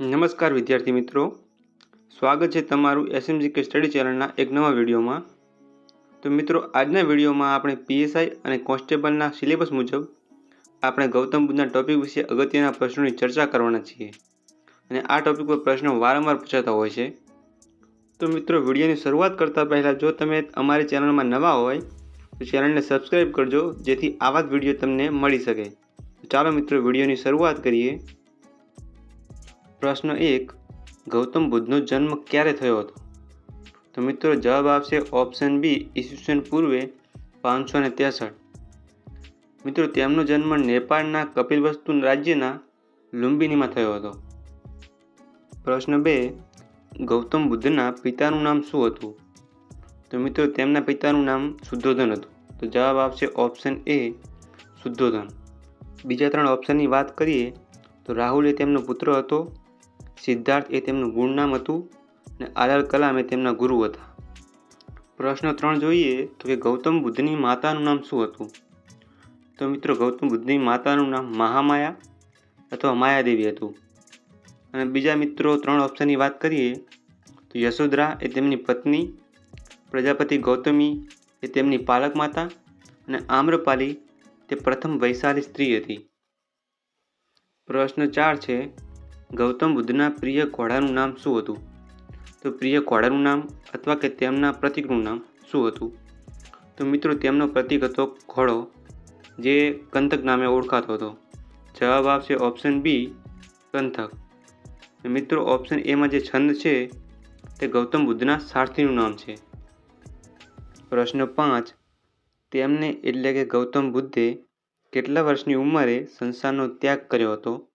નમસ્કાર વિદ્યાર્થી મિત્રો. સ્વાગત છે તમારું એસએમજી કે સ્ટડી ચેનલના એક નવા વિડીયોમાં. તો મિત્રો, આજના વિડીયોમાં આપણે પીએસઆઈ અને કોન્સ્ટેબલના સિલેબસ મુજબ આપણે ગૌતમ બુદ્ધના ટોપિક વિશે અગત્યના પ્રશ્નોની ચર્ચા કરવાના છીએ. અને આ ટોપિક પર પ્રશ્નો વારંવાર પૂછાતા હોય છે. તો મિત્રો, વિડીયોની શરૂઆત કરતાં પહેલાં જો તમે અમારી ચેનલમાં નવા હોય, તો ચેનલને સબસ્ક્રાઈબ કરજો, જેથી આવા જ વીડિયો તમને મળી શકે. ચાલો મિત્રો, વિડીયોની શરૂઆત કરીએ. પ્રશ્ન એક, ગૌતમ બુદ્ધનો જન્મ ક્યારે થયો હતો? તો મિત્રો જવાબ આવશે ઓપ્શન બી ઈસવીસન પૂર્વે પાંચસો ને ત્રેસઠ. મિત્રો તેમનો જન્મ નેપાળના કપિલવસ્તુ રાજ્યના લુંબિનીમાં થયો હતો. પ્રશ્ન બે, ગૌતમ બુદ્ધના પિતાનું નામ શું હતું? તો મિત્રો તેમના પિતાનું નામ શુદ્ધોધન હતું. તો જવાબ આવશે ઓપ્શન એ શુદ્ધોધન બીજા ત્રણ ઓપ્શનની વાત કરીએ, તો રાહુલ એ તેમનો પુત્ર હતો સિદ્ધાર્થ એ તેમનું ગુણ નામ હતું અને આલાલ કલામ એ તેમના ગુરુ હતા. પ્રશ્ન ત્રણ જોઈએ તો કે ગૌતમ બુદ્ધની માતાનું નામ શું હતું? તો મિત્રો ગૌતમ બુદ્ધની માતાનું નામ મહામાયા અથવા માયાદેવી હતું. અને બીજા મિત્રો ત્રણ ઓપ્શનની વાત કરીએ તો યશોધરા એ તેમની પત્ની, પ્રજાપતિ ગૌતમી એ તેમની પાલક માતા અને આમ્રપાલી તે પ્રથમ વૈશાલી સ્ત્રી હતી. પ્રશ્ન ચાર છે ગૌતમ બુદ્ધના પ્રિય ઘોડાનું નામ શું હતું? તો પ્રિય ઘોડાનું નામ અથવા કે તેમના પ્રતિકનું નામ શું હતું? તો મિત્રો, તેમનો પ્રતિક હતો ઘોડો, જે કંથક નામે ઓળખાતો હતો. જવાબ આવશે ઓપ્શન બી કંથક. મિત્રો ઓપ્શન એમાં જે છંદ છે, તે ગૌતમ બુદ્ધના સારથીનું નામ છે. પ્રશ્ન પાંચ. તેમને એટલે કે ગૌતમ બુદ્ધે કેટલા વર્ષની ઉંમરે સંસારનો ત્યાગ કર્યો હતો?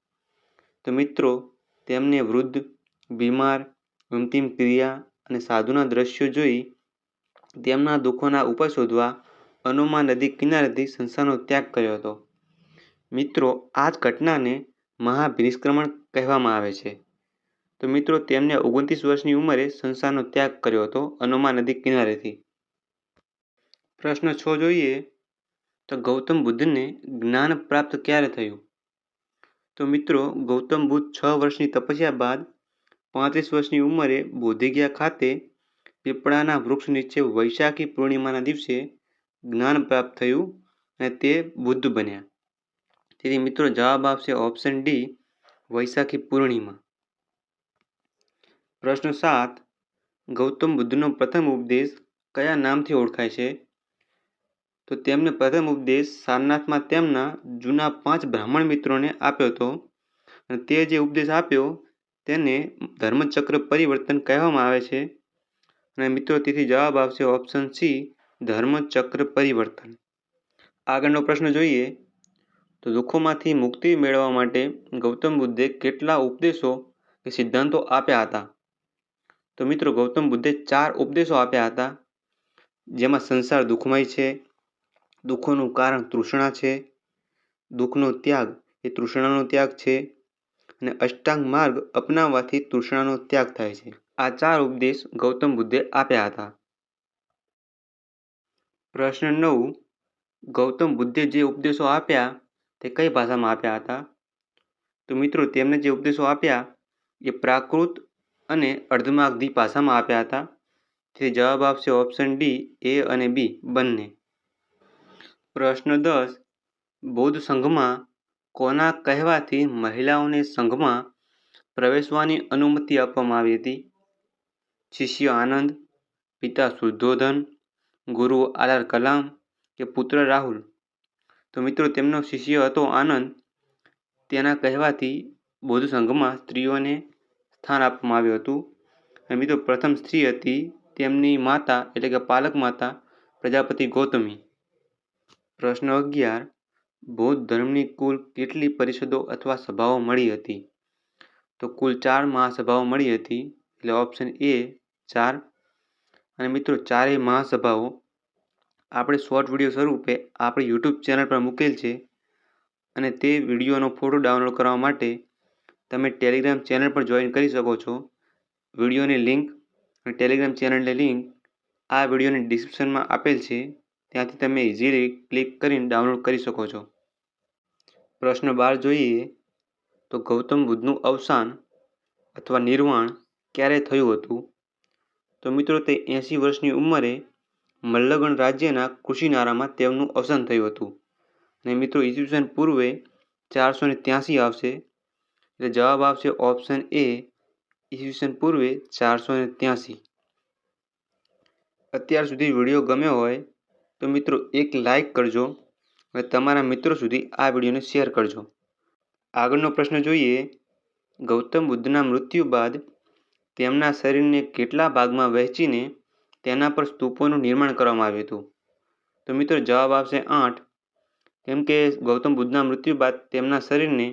તો મિત્રો, તેમને વૃદ્ધ, બીમાર, અંતિમ ક્રિયા અને સાધુના દ્રશ્યો જોઈ તેમના દુઃખોના ઉપાય શોધવા અનુમા નદી કિનારેથી સંસારનો ત્યાગ કર્યો હતો. મિત્રો, આ જ ઘટનાને મહાભિનિષ્ક્રમણ કહેવામાં આવે છે. તો મિત્રો, તેમને ઓગણત્રીસ વર્ષની ઉંમરે સંસારનો ત્યાગ કર્યો હતો અનુમા નદી કિનારેથી. પ્રશ્ન છ જોઈએ તો ગૌતમ બુદ્ધને જ્ઞાન પ્રાપ્ત ક્યારે થયું? તો મિત્રો, ગૌતમ બુદ્ધ છ વર્ષની તપસ્યા બાદ પાંત્રીસ વર્ષની ઉંમરે બોધિગયા ખાતે પીપળાના વૃક્ષ નીચે વૈશાખી પૂર્ણિમાના દિવસે જ્ઞાન પ્રાપ્ત થયું અને તે બુદ્ધ બન્યા. તેથી મિત્રો, જવાબ આવશે ઓપ્શન ડી વૈશાખી પૂર્ણિમા. પ્રશ્ન સાત, ગૌતમ બુદ્ધનો પ્રથમ ઉપદેશ કયા નામથી ઓળખાય છે? તો તેમને પ્રથમ ઉપદેશ સારનાથમાં તેમના જૂના પાંચ બ્રાહ્મણ મિત્રોને આપ્યો હતો. અને તે જે ઉપદેશ આપ્યો, તેને ધર્મચક્ર પરિવર્તન કહેવામાં આવે છે. અને મિત્રો, તેથી જવાબ આવશે ઓપ્શન સી ધર્મચક્ર પરિવર્તન. આગળનો પ્રશ્ન જોઈએ. તો દુઃખોમાંથી મુક્તિ મેળવવા માટે ગૌતમ બુદ્ધે કેટલા ઉપદેશો કે સિદ્ધાંતો આપ્યા હતા? તો મિત્રો, ગૌતમ બુદ્ધે ચાર ઉપદેશો આપ્યા હતા, જેમાં સંસાર દુઃખમય છે દુઃખોનું કારણ તૃષ્ણા છે. દુઃખનો ત્યાગ એ તૃષ્ણાનો ત્યાગ છે અને અષ્ટાંગ માર્ગ અપનાવવાથી તૃષ્ણાનો ત્યાગ થાય છે. આ ચાર ઉપદેશ ગૌતમ બુદ્ધે આપ્યા હતા. પ્રશ્ન નવ. ગૌતમ બુદ્ધે જે ઉપદેશો આપ્યા તે કઈ ભાષામાં આપ્યા હતા? તો મિત્રો, તેમને જે ઉપદેશો આપ્યા એ પ્રાકૃત અને અર્ધમાગધી ભાષામાં આપ્યા હતા. તેથી જવાબ આવશે ઓપ્શન ડી એ અને બી બંને. પ્રશ્ન દસ. બૌદ્ધ સંઘમાં કોના કહેવાથી મહિલાઓને સંઘમાં પ્રવેશવાની અનુમતિ આપવામાં આવી હતી? શિષ્ય આનંદ, પિતા શુદ્ધોધન ગુરુ આલાર કલામ કે પુત્ર રાહુલ? તો મિત્રો, તેમનો શિષ્ય હતો આનંદ. તેના કહેવાથી બૌદ્ધ સંઘમાં સ્ત્રીઓને સ્થાન આપવામાં આવ્યું હતું. અને મિત્રો, પ્રથમ સ્ત્રી હતી તેમની માતા એટલે કે પાલક માતા પ્રજાપતિ ગૌતમી. પ્રશ્ન અગિયાર. બૌદ્ધ ધર્મની કુલ કેટલી પરિષદો અથવા સભાઓ મળી હતી? તો કુલ ચાર મહાસભાઓ મળી હતી. એટલે ઓપ્શન એ ચાર. અને મિત્રો ચારેય મહાસભાઓ આપણે શોર્ટ વીડિયો સ્વરૂપે આપણી યુટ્યુબ ચેનલ પર મૂકેલ છે. અને તે વિડીયોનો ફોટો ડાઉનલોડ કરવા માટે તમે ટેલિગ્રામ ચેનલ પર જોઈન કરી શકો છો. વિડીયોની લિંક અને ટેલિગ્રામ ચેનલની લિંક આ વિડીયોની ડિસ્ક્રિપ્શનમાં આપેલ છે. ત્યાંથી તમે ઇઝીલી ક્લિક કરીને ડાઉનલોડ કરી શકો છો. પ્રશ્ન બાર જોઈએ તો ગૌતમ બુદ્ધનું અવસાન અથવા નિર્વાણ ક્યારે થયું હતું? તો મિત્રો તે એંસી વર્ષની ઉંમરે મલ્લગણ રાજ્યના કૃષિનારામાં તેમનું અવસાન થયું હતું. અને મિત્રો ઈસવીસન પૂર્વે ચારસો ને ત્યાંસી આવશે. એટલે જવાબ આવશે ઓપ્શન એ ઈસવીસન પૂર્વે ચારસો ને ત્યાંસી. અત્યાર સુધી વીડિયો ગમ્યો હોય તો મિત્રો એક લાઈક કરજો અને તમારા મિત્રો સુધી આ વિડીયોને શેર કરજો. આગળનો પ્રશ્ન જોઈએ, ગૌતમ બુદ્ધના મૃત્યુ બાદ તેમના શરીરને કેટલા ભાગમાં વહેંચીને તેના પર સ્તૂપોનું નિર્માણ કરવામાં આવ્યું હતું? તો મિત્રો જવાબ આવશે આઠ. કેમ કે ગૌતમ બુદ્ધના મૃત્યુ બાદ તેમના શરીરને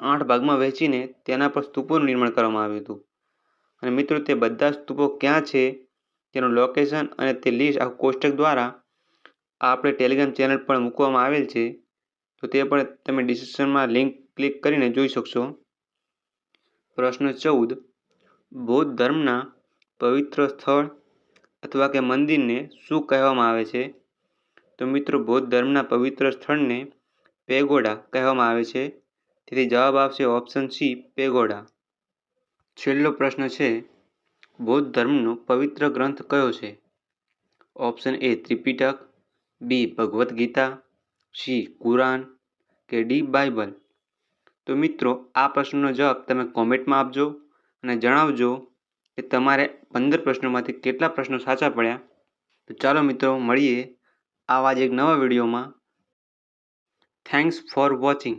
આઠ ભાગમાં વહેંચીને તેના પર સ્તૂપોનું નિર્માણ કરવામાં આવ્યું હતું. અને મિત્રો તે બધા સ્તૂપો ક્યાં છે? તેનું લોકેશન અને તે લિસ્ટ આ કોષ્ટક દ્વારા આપણે ટેલિગ્રામ ચેનલ પણ મૂકવામાં આવેલ છે. તો તે પણ તમે ડિસ્ક્રિપ્શનમાં લિંક ક્લિક કરીને જોઈ શકશો. પ્રશ્ન ચૌદ. બૌદ્ધ ધર્મના પવિત્ર સ્થળ અથવા કે મંદિરને શું કહેવામાં આવે છે? તો મિત્રો, બૌદ્ધ ધર્મના પવિત્ર સ્થળને પેગોડા કહેવામાં આવે છે. તેથી જવાબ આવશે ઓપ્શન સી પેગોડા. છેલ્લો પ્રશ્ન છે, બૌદ્ધ ધર્મનો પવિત્ર ગ્રંથ કયો છે? Option A Tripitaka. B Bhagavad Gita, C Quran કે ડી બાઇબલ. તો મિત્રો, આ પ્રશ્નનો જવાબ તમે કોમેન્ટમાં આપજો અને જણાવજો કે તમારે પંદર પ્રશ્નોમાંથી કેટલા પ્રશ્નો સાચા પડ્યા. તો ચાલો મિત્રો, મળીએ આવા જ એક નવા વિડીયોમાં. Thanks for watching